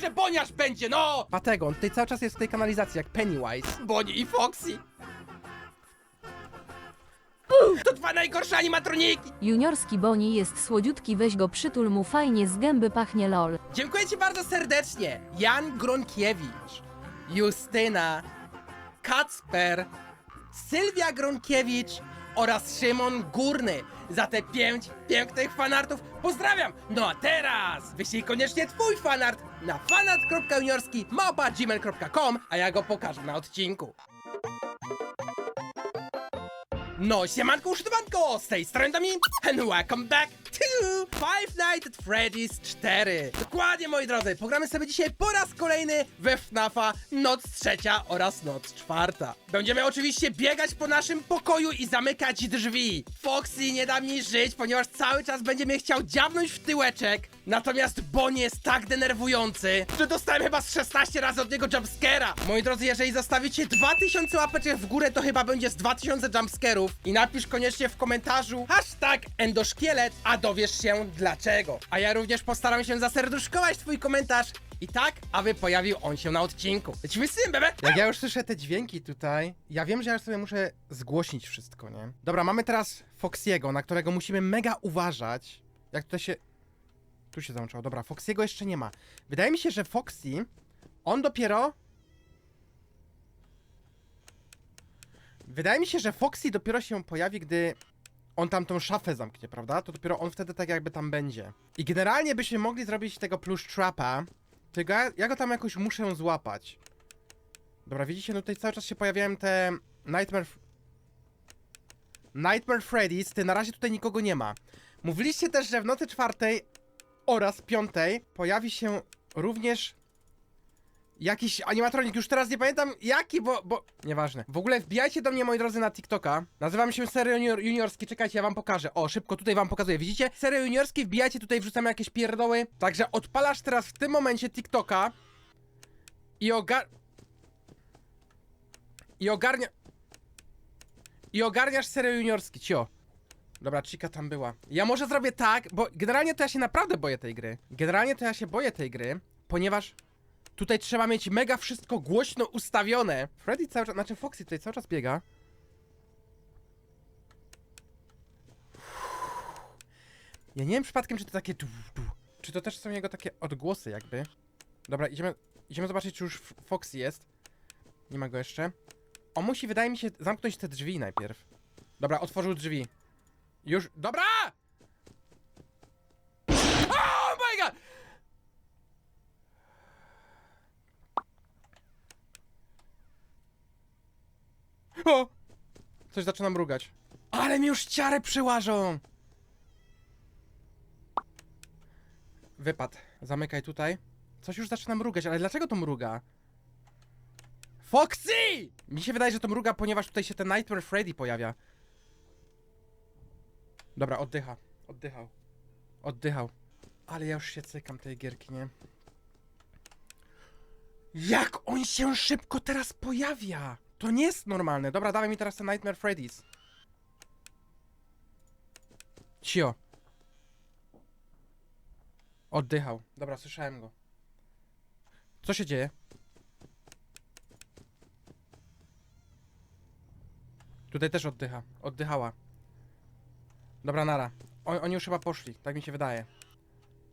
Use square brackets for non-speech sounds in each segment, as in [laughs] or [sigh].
że Boniarz będzie, no! Dlatego, on tutaj cały czas jest w tej kanalizacji, jak Pennywise. Bonnie i Foxy. To dwa najgorsze animatroniki! Juniorski Boni jest słodziutki, weź go przytul mu fajnie z gęby pachnie lol. Dziękuję ci bardzo serdecznie. Jan Gronkiewicz, Justyna, Kacper, Sylwia Gronkiewicz oraz Szymon Górny za te pięć pięknych fanartów. Pozdrawiam! No a teraz wyślij koniecznie twój fanart na fanart.juniorski gmail.com, a ja go pokażę na odcinku. No, siemanko, usztywanko, z tej strony Dami, and welcome back [laughs] Five Nights at Freddy's 4. Dokładnie, moi drodzy, pogramy sobie dzisiaj po raz kolejny we FNAFa Noc trzecia oraz Noc czwarta. Będziemy oczywiście biegać po naszym pokoju i zamykać drzwi. Foxy nie da mi żyć, ponieważ cały czas będzie mnie chciał dziabnąć w tyłeczek. Natomiast Bonnie jest tak denerwujący, że dostałem chyba z 16 razy od niego jumpscare'a. Moi drodzy, jeżeli zostawicie 2000 łapeczek w górę, to chyba będzie z 2000 jumpscare'ów. I napisz koniecznie w komentarzu hashtag endoszkielet, a dowiesz się dlaczego. A ja również postaram się zaserduszkować twój komentarz i tak, aby pojawił on się na odcinku. Lecimy z tym, bebe! Jak ja już słyszę te dźwięki tutaj, ja wiem, że ja sobie muszę zgłośnić wszystko, nie? Dobra, mamy teraz Foxiego, na którego musimy mega uważać. Jak tutaj się... Tu się załączało. Dobra, Foxiego jeszcze nie ma. Wydaje mi się, że Foxy, on dopiero... Wydaje mi się, że Foxy dopiero się pojawi, gdy on tam tą szafę zamknie, prawda? To dopiero on wtedy tak jakby tam będzie. I generalnie byśmy mogli zrobić tego plush trapa, tylko ja, ja go tam jakoś muszę złapać. Dobra, widzicie, no tutaj cały czas się pojawiają te Nightmare... Nightmare Freddy's, ty na razie tutaj nikogo nie ma. Mówiliście też, że w nocy czwartej oraz piątej pojawi się również jakiś animatronik. Już teraz nie pamiętam jaki, bo, bo... Nieważne. W ogóle wbijajcie do mnie, moi drodzy, na TikToka. Nazywam się Serio junior, Juniorski. Czekajcie, ja wam pokażę. O, szybko, tutaj wam pokazuję. Widzicie? Serio Juniorski, wbijajcie, tutaj wrzucamy jakieś pierdoły. Także odpalasz teraz w tym momencie TikToka i ogar... I ogarnia... I ogarniasz Serio Juniorski, cio. Dobra, Chica tam była. Ja może zrobię tak, bo generalnie to ja się naprawdę boję tej gry. Generalnie to ja się boję tej gry, ponieważ tutaj trzeba mieć mega wszystko głośno ustawione. Freddy cały czas, znaczy Foxy tutaj cały czas biega. Ja nie wiem przypadkiem, czy to takie czy to też są jego takie odgłosy jakby. Dobra, idziemy, idziemy zobaczyć, czy już Foxy jest. Nie ma go jeszcze. On musi, wydaje mi się, zamknąć te drzwi najpierw. Dobra, otworzył drzwi. Już. Dobra! Oh my god! O! Coś zaczyna mrugać. Ale mi już ciary przyłażą! Wypad. Zamykaj tutaj. Coś już zaczyna mrugać, ale dlaczego to mruga? Foxy! Mi się wydaje, że to mruga, ponieważ tutaj się ten Nightmare Freddy pojawia. Dobra, oddycha. Oddychał. Oddychał. Ale ja już się cykam tej gierki, nie? Jak on się szybko teraz pojawia! To nie jest normalne. Dobra, dawaj mi teraz ten Nightmare Freddy's. Cio. Oddychał. Dobra, słyszałem go. Co się dzieje? Tutaj też oddycha. Oddychała. Dobra, nara. On, oni już chyba poszli, tak mi się wydaje.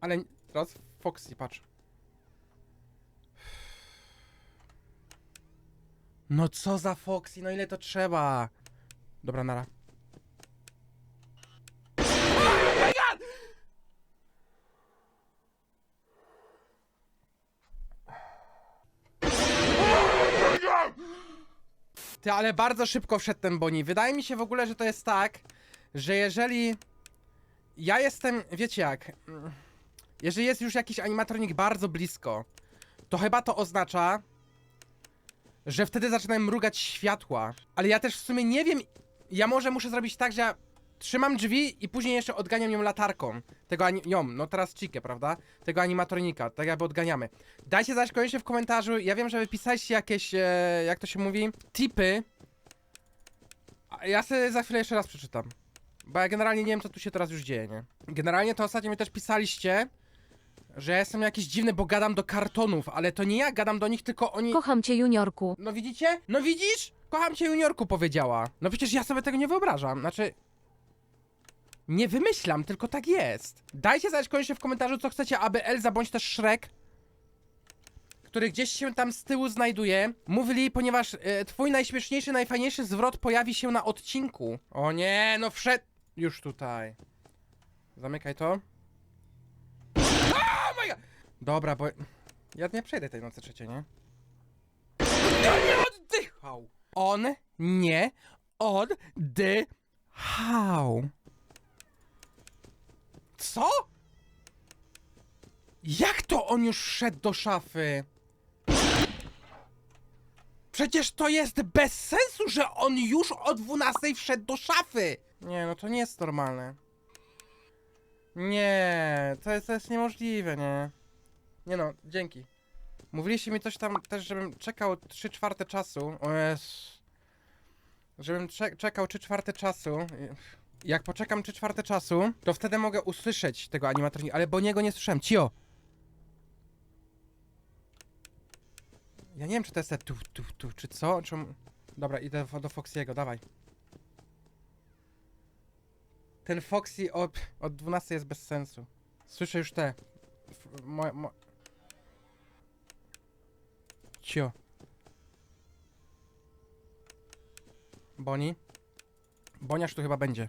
Ale teraz Foxy, patrz. No co za Foxy, no ile to trzeba? Dobra, nara. Ty, ale bardzo szybko wszedł ten Boni. Wydaje mi się w ogóle, że to jest tak, że jeżeli ja jestem, wiecie jak, mm, jeżeli jest już jakiś animatronik bardzo blisko, to chyba to oznacza, że wtedy zaczynają mrugać światła. Ale ja też w sumie nie wiem, ja może muszę zrobić tak, że ja trzymam drzwi i później jeszcze odganiam ją latarką. Tego ani ją, no teraz Chikę, prawda? Tego animatronika, tak jakby odganiamy. Dajcie zaś koniecznie w komentarzu, ja wiem, że wypisaliście jakieś, e, jak to się mówi, tipy. Ja sobie za chwilę jeszcze raz przeczytam. Bo ja generalnie nie wiem, co tu się teraz już dzieje, nie? Generalnie to ostatnio mi też pisaliście, że ja jestem jakiś dziwny, bo gadam do kartonów, ale to nie ja gadam do nich, tylko oni... Kocham cię, juniorku. No widzicie? No widzisz? Kocham cię, juniorku, powiedziała. No przecież ja sobie tego nie wyobrażam. Znaczy... Nie wymyślam, tylko tak jest. Dajcie znać koniecznie w komentarzu, co chcecie, aby Elza bądź też Shrek, który gdzieś się tam z tyłu znajduje, mówili, ponieważ e, twój najśmieszniejszy, najfajniejszy zwrot pojawi się na odcinku. O nie, no wszedł... Już tutaj. Zamykaj to. Dobra, bo... Ja nie przejdę tej nocy trzeciej, nie? On nie oddychał! On nie oddychał. Co? Jak to on już szedł do szafy? Przecież to jest bez sensu, że on już o 12 wszedł do szafy! Nie, no to nie jest normalne. Nie, to jest, to jest niemożliwe, nie. Nie no, dzięki. Mówiliście mi coś tam też, żebym czekał 3 czwarte czasu. Żebym cze czekał 3 czwarte czasu. Jak poczekam 3 czwarte czasu, to wtedy mogę usłyszeć tego animatronika, ale bo niego nie słyszałem. Cio! Ja nie wiem, czy to jest te tu, tu, tu, czy co? Czy... Dobra, idę do, Foxiego, dawaj. Ten Foxy od, od 12 jest bez sensu. Słyszę już te. F, mo, mo... Cio. Boni? Boniarz tu chyba będzie.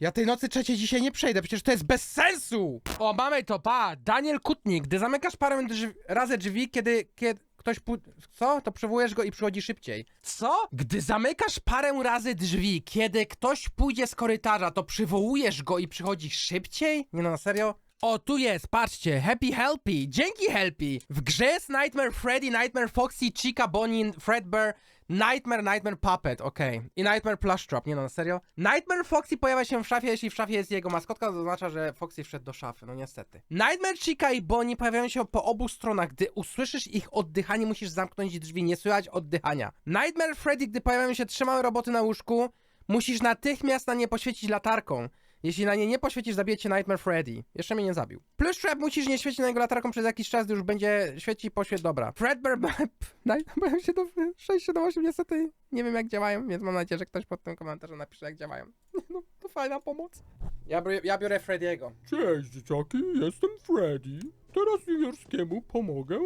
Ja tej nocy trzeciej dzisiaj nie przejdę, przecież to jest bez sensu! O, mamy to, pa! Daniel Kutnik, gdy zamykasz parę drz razy drzwi, kiedy, kiedy ktoś pu... Co? To przywołujesz go i przychodzi szybciej. Co? Gdy zamykasz parę razy drzwi, kiedy ktoś pójdzie z korytarza, to przywołujesz go i przychodzi szybciej? Nie no, na serio? O, tu jest, patrzcie, Happy Helpy, dzięki Helpy! W grze jest Nightmare Freddy, Nightmare Foxy, Chica, Bonnie, Fredbear, Nightmare, Nightmare Puppet, okej. I Nightmare Plush Drop, nie no, serio? Nightmare Foxy pojawia się w szafie, jeśli w szafie jest jego maskotka, to oznacza, że Foxy wszedł do szafy, no niestety. Nightmare Chica i Bonnie pojawiają się po obu stronach. Gdy usłyszysz ich oddychanie, musisz zamknąć drzwi, nie słychać oddychania. Nightmare Freddy, gdy pojawiają się trzy małe roboty na łóżku, musisz natychmiast na nie poświecić latarką. Jeśli na nie nie poświecisz, zabije cię Nightmare Freddy. Jeszcze mnie nie zabił. Plus Trap musisz nie świecić na niego latarką przez jakiś czas, gdy już będzie świecić poświeć dobra. Fredbear [laughs] [laughs] mają się do 6 do 8 niestety nie wiem jak działają, więc mam nadzieję, że ktoś pod tym komentarzem napisze jak działają. [laughs] No, to fajna pomoc. Ja, biorę- ja biorę Frediego. Cześć dzieciaki, jestem Freddy. Teraz Juniorskiemu pomogę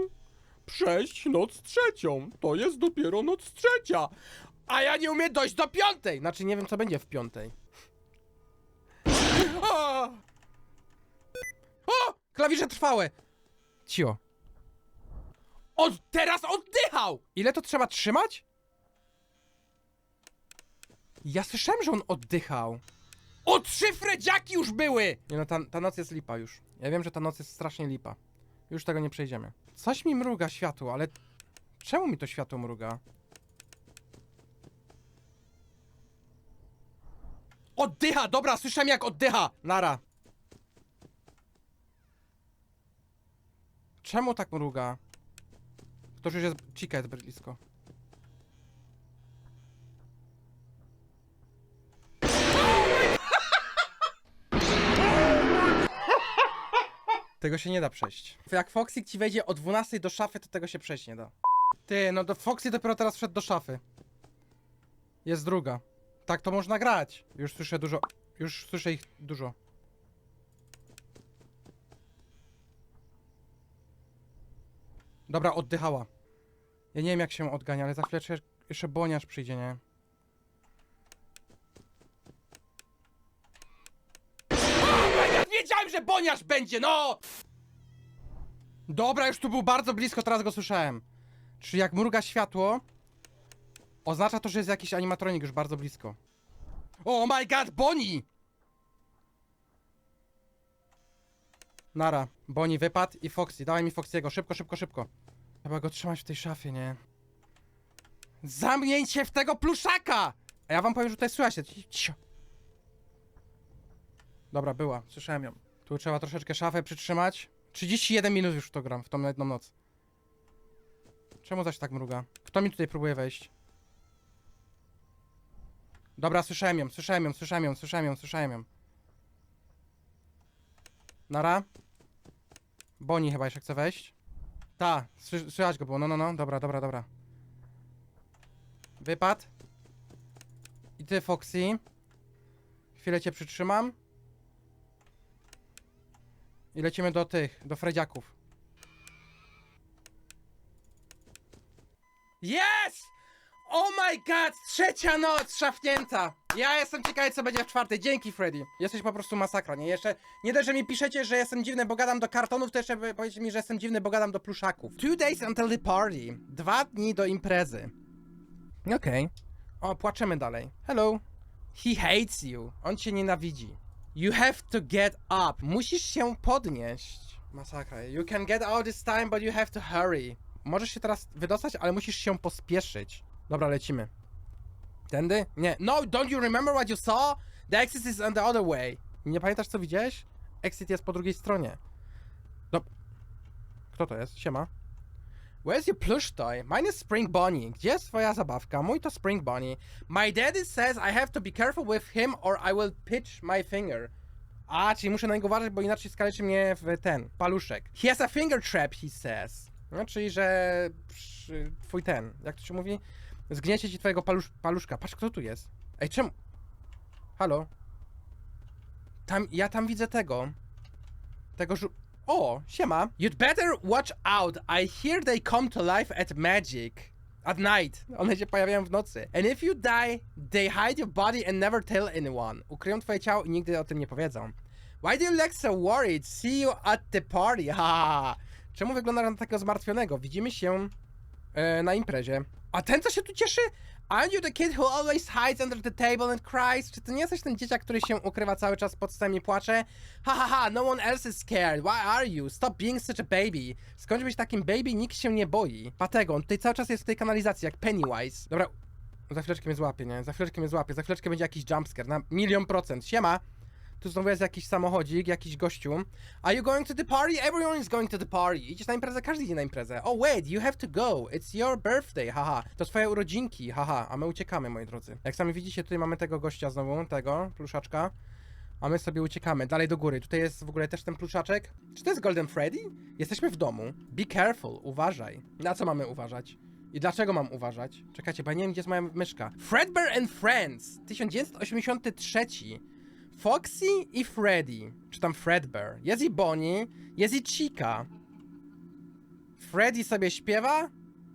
przejść noc trzecią. To jest dopiero noc trzecia. A ja nie umiem dojść do piątej! Znaczy nie wiem co będzie w piątej. O! Klawisze trwałe! Cio. On teraz oddychał! Ile to trzeba trzymać? Ja słyszałem, że on oddychał. O, trzy fredziaki już były! Nie no, ta, ta noc jest lipa już. Ja wiem, że ta noc jest strasznie lipa. Już tego nie przejdziemy. Coś mi mruga światło, ale... Czemu mi to światło mruga? Oddycha! Dobra, słyszałem jak oddycha! Nara. Czemu tak mruga? To już jest... Cika jest blisko. Tego się nie da przejść. Jak Foxy ci wejdzie o 12 do szafy, to tego się przejść nie da. Ty, no do Foxy dopiero teraz wszedł do szafy. Jest druga. Tak to można grać. Już słyszę dużo. Już słyszę ich dużo. Dobra, oddychała. Ja nie wiem jak się odgania, ale za chwilę jeszcze- boniarz przyjdzie, nie? Wiedziałem, że boniarz będzie, no! Dobra, już tu był bardzo blisko, teraz go słyszałem. Czyli jak mruga światło, oznacza to, że jest jakiś animatronik już bardzo blisko. Oh my god, Bonnie! Nara, Bonnie wypadł i Foxy. Dawaj mi Foxy'ego, szybko, szybko, szybko. Trzeba go trzymać w tej szafie, nie? Zamknięcie w tego pluszaka! A ja wam powiem, że tutaj słychać. Cio. Dobra, była, słyszałem ją. Tu trzeba troszeczkę szafę przytrzymać. 31 minut już w to gram, w tą jedną noc. Czemu zaś tak mruga? Kto mi tutaj próbuje wejść? Dobra, słyszałem ją, słyszałem ją, słyszałem ją, słyszałem ją, słyszałem ją. Nara? Boni chyba jeszcze chce wejść. Ta, sły słychać go było, no, no, no, dobra, dobra, dobra. Wypad. I ty, Foxy. Chwilę cię przytrzymam. I lecimy do tych, do Fredziaków. Yes! Oh my god! Trzecia noc szafnięta! Ja jestem ciekawy, co będzie w czwartej. Dzięki, Freddy. Jesteś po prostu masakra, nie? Jeszcze nie dość, że mi piszecie, że jestem dziwny, bo gadam do kartonów, to jeszcze powiecie mi, że jestem dziwny, bo gadam do pluszaków. Two days until the party. Dwa dni do imprezy. Okej. O, płaczemy dalej. Hello. He hates you. On cię nienawidzi. You have to get up. Musisz się podnieść. Masakra. You can get out this time, but you have to hurry. Możesz się teraz wydostać, ale musisz się pospieszyć. Dobra, lecimy. Tędy? Nie. No, don't you remember what you saw? The exit is on the other way. Nie pamiętasz, co widziałeś? Exit jest po drugiej stronie. No. Kto to jest? Siema. Where's your plush toy? Mine is Spring Bonnie. Gdzie jest twoja zabawka? Mój to Spring Bonnie. My daddy says I have to be careful with him or I will pitch my finger. A, czyli muszę na niego uważać, bo inaczej skaleczy mnie w ten, paluszek. He has a finger trap, he says. No, czyli, że przy, twój ten, jak to się mówi? Zgniecie ci twojego palusz, paluszka. Patrz, kto tu jest. Ej, czemu? Halo? Tam, ja tam widzę tego. Tego żu... O, siema. You'd better watch out. I hear they come to life at magic. At night. One się pojawiają w nocy. And if you die, they hide your body and never tell anyone. Ukryją twoje ciało i nigdy o tym nie powiedzą. Why do you look so worried? See you at the party. [laughs] Ha! Czemu wyglądasz na takiego zmartwionego? Widzimy się e, na imprezie. A ten, co się tu cieszy? Aren't you the kid who always hides under the table and cries? Czy ty nie jesteś ten dzieciak, który się ukrywa cały czas pod stołem i płacze? Ha ha ha, no one else is scared. Why are you? Stop being such a baby. Skończ być takim baby, nikt się nie boi. Patego, on tutaj cały czas jest w tej kanalizacji, jak Pennywise. Dobra, za chwileczkę mnie złapie, nie? Za chwileczkę mnie złapie, za chwileczkę będzie jakiś jumpscare, na milion procent. Siema! Tu znowu jest jakiś samochodzik, jakiś gościu. Are you going to the party? Everyone is going to the party. Idziesz na imprezę? Każdy idzie na imprezę. Oh wait, you have to go. It's your birthday, haha. To twoje urodzinki, haha. A my uciekamy, moi drodzy. Jak sami widzicie, tutaj mamy tego gościa znowu, tego, pluszaczka. A my sobie uciekamy, dalej do góry. Tutaj jest w ogóle też ten pluszaczek. Czy to jest Golden Freddy? Jesteśmy w domu. Be careful, uważaj. Na co mamy uważać? I dlaczego mam uważać? Czekajcie, bo ja nie wiem, gdzie jest moja myszka. Fredbear and Friends, 1983. Foxy i Freddy, czy tam Fredbear. Jest i Bonnie, jest i Chica. Freddy sobie śpiewa?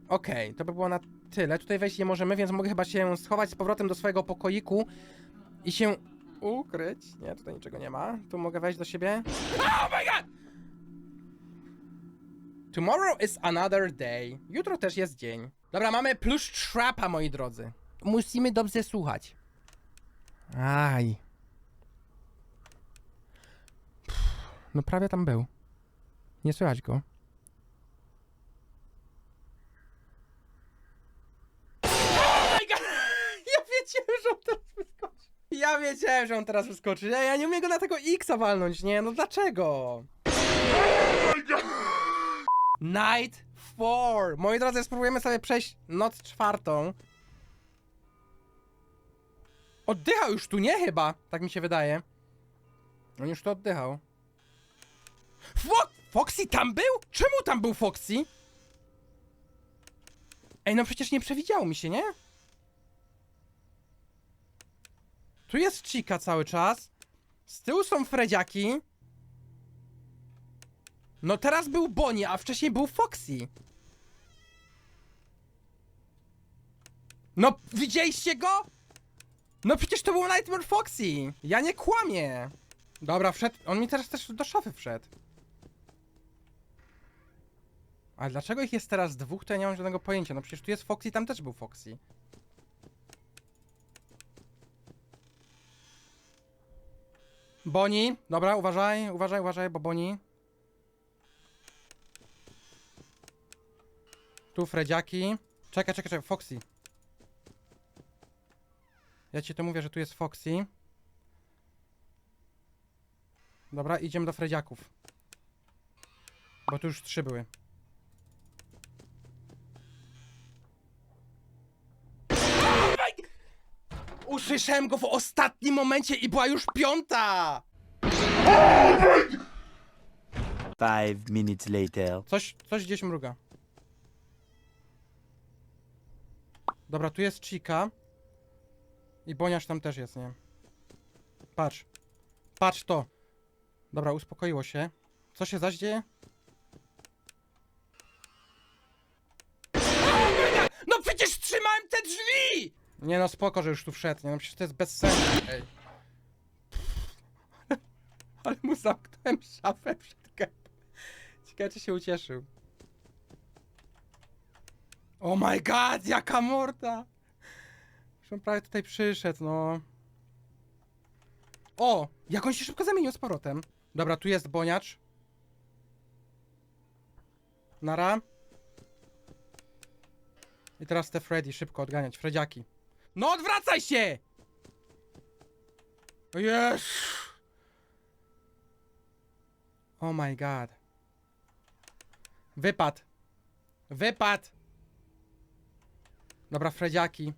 Okej, to by było na tyle. Tutaj wejść nie możemy, więc mogę chyba się schować z powrotem do swojego pokoiku i się ukryć. Nie, tutaj niczego nie ma. Tu mogę wejść do siebie. Oh my god! Tomorrow is another day. Jutro też jest dzień. Dobra, mamy plush trapa, moi drodzy. Musimy dobrze słuchać. Aj. No prawie tam był. Nie słychać go. Ja wiedziałem, że on teraz wyskoczy. Ja wiedziałem, że on teraz wyskoczy. Ja, ja nie umiem go na tego X walnąć, nie? No dlaczego? Night 4. Moi drodzy, spróbujemy sobie przejść noc czwartą. Oddychał już tu, nie chyba? Tak mi się wydaje. On już to oddychał. Fo Foxy tam był? Czemu tam był Foxy? Ej, no przecież nie przewidziało mi się, nie? Tu jest Chica cały czas. Z tyłu są Fredziaki. No teraz był Bonnie, a wcześniej był Foxy. No, widzieliście go? No przecież to był Nightmare Foxy. Ja nie kłamię. Dobra, wszedł. On mi teraz też do szafy wszedł. Ale dlaczego ich jest teraz dwóch, to ja nie mam żadnego pojęcia. No przecież tu jest Foxy, tam też był Foxy. Boni, dobra, uważaj, uważaj, uważaj, bo Boni. Tu Fredziaki. Czekaj, czekaj, czekaj, Foxy. Ja ci to mówię, że tu jest Foxy. Dobra, idziemy do Fredziaków. Bo tu już trzy były. Uszy Usłyszałem go w ostatnim momencie i była już piąta! Five minutes later. Coś, coś gdzieś mruga. Dobra, tu jest Chica. I Boniarz tam też jest, nie? Patrz. Patrz to. Dobra, uspokoiło się. Co się zaś dzieje? No przecież trzymałem te drzwi! Nie no, spoko, że już tu wszedł, nie no przecież to jest bez sensu, ej. [laughs] Ale mu zamknąłem szafę przed. Ciekawe, czy się ucieszył. Oh my god, jaka morda! Już on prawie tutaj przyszedł, no. O! Jak on się szybko zamienił z powrotem. Dobra, tu jest boniacz. Nara. I teraz te Freddy, szybko odganiać, Fredziaki. No odwracaj się! Jest! Oh my god. Wypad. Wypad. Dobra, Fredziaki.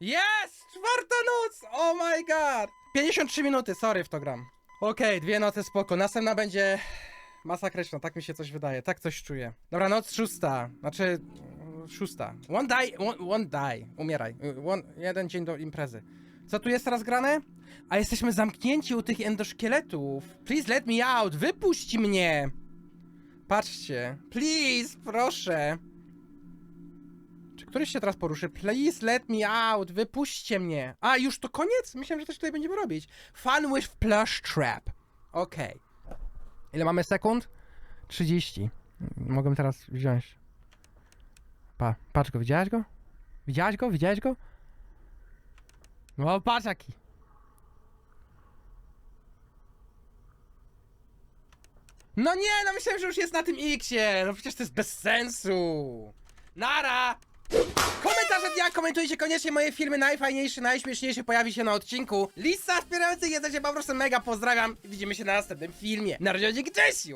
Jest! Czwarta noc! Oh my god! 53 minuty, sorry w to gram. Okej, dwie nocy spoko. Następna będzie masakryczna, tak mi się coś wydaje, tak coś czuję. Dobra, noc szósta, znaczy szósta. One die, one, one die, umieraj. One, jeden dzień do imprezy. Co tu jest teraz grane? A jesteśmy zamknięci u tych endoszkieletów. Please let me out, wypuść mnie! Patrzcie, please, proszę. Czy któryś się teraz poruszy? Please let me out, wypuśćcie mnie. A, już to koniec? Myślałem, że coś tutaj będziemy robić. Fun with plush trap. Okej. Ile mamy sekund? 30. Mogę teraz wziąć. Pa, patrz go, widziałeś go? Widziałeś go? Widziałeś go? No, patrz jaki. No nie, no myślałem, że już jest na tym X-ie. No przecież to jest bez sensu. Nara! Komentarze dnia, komentujcie koniecznie moje filmy, najfajniejszy, najśmieszniejszy pojawi się na odcinku. Lista wspierających jesteście po prostu mega, pozdrawiam widzimy się na następnym filmie. Na razie, dzięki, cześć!